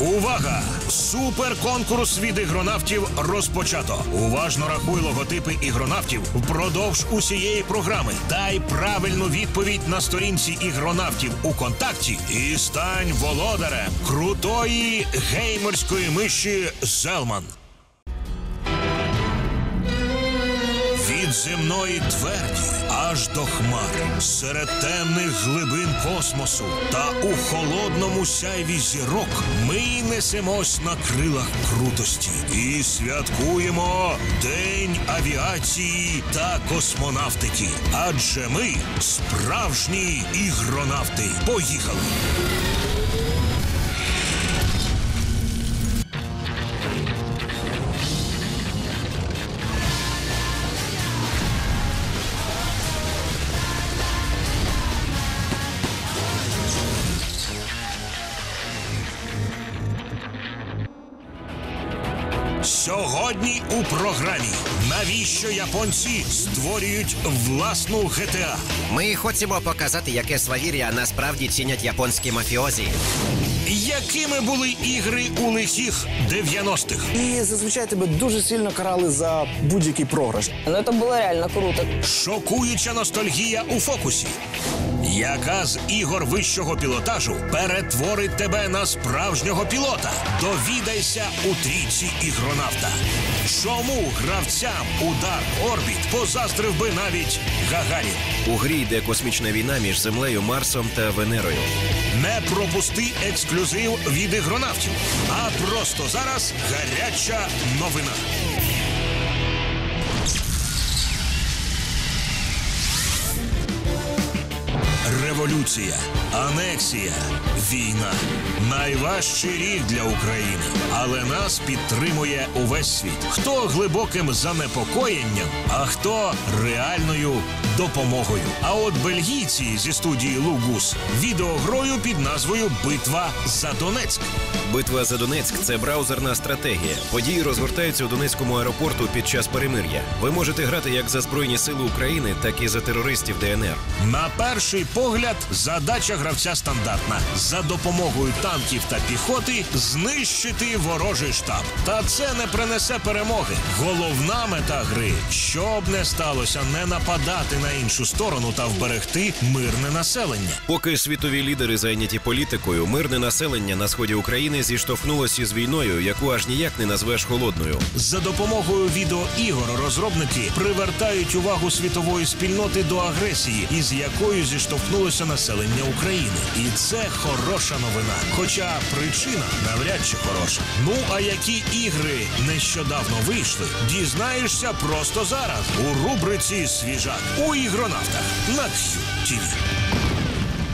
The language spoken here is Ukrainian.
Увага! Суперконкурс від ігронавтів розпочато. Уважно рахуй логотипи ігронавтів впродовж усієї програми. Дай правильну відповідь на сторінці ігронавтів у контакті і стань володарем крутої геймерської миші Зелман. Від земної тверді аж до хмар, серед темних глибин космосу та у холодному сяйві зірок ми несемось на крилах крутості і святкуємо День авіації та космонавтики. Адже ми справжні ігронавти. Поїхали! Сьогодні у програмі навіщо японці створюють власну ГТА? Ми хочемо показати, яке свавір'я насправді цінять японські мафіозі. Якими були ігри у лихих 90-х? І зазвичай тебе дуже сильно карали за будь-який програш. Но это было реально круто. Шокуюча ностальгія у фокусі. Яка з ігор вищого пілотажу перетворить тебе на справжнього пілота? Довідайся у трійці ігронавта. Чому гравцям у Dark Orbit позастрив би навіть Гагарін? У грі йде космічна війна між Землею, Марсом та Венерою. Не пропусти ексклюзив від ігронавтів. А просто зараз гаряча новина. Революція, анексія, війна. Найважчий рік для України, але нас підтримує увесь світ. Хто глибоким занепокоєнням, а хто реальною допомогою. А от бельгійці зі студії Лугус відеогрою під назвою Битва за Донецьк. Битва за Донецьк це браузерна стратегія. Події розгортаються у Донецькому аеропорту під час перемир'я. Ви можете грати як за Збройні Сили України, так і за терористів ДНР. На перший погляд, задача гравця стандартна: за допомогою танків та піхоти знищити ворожий штаб. Та це не принесе перемоги. Головна мета гри, щоб не сталося, не нападати на іншу сторону та вберегти мирне населення. Поки світові лідери зайняті політикою, мирне населення на сході України зіштовхнулося з війною, яку аж ніяк не назвеш холодною. За допомогою відеоігор розробники привертають увагу світової спільноти до агресії, із якою зіштовхнулося населення України. І це хороша новина. Хоча причина навряд чи хороша. Ну а які ігри нещодавно вийшли, дізнаєшся просто зараз у рубриці Свіжак у ігронавтах на QTV.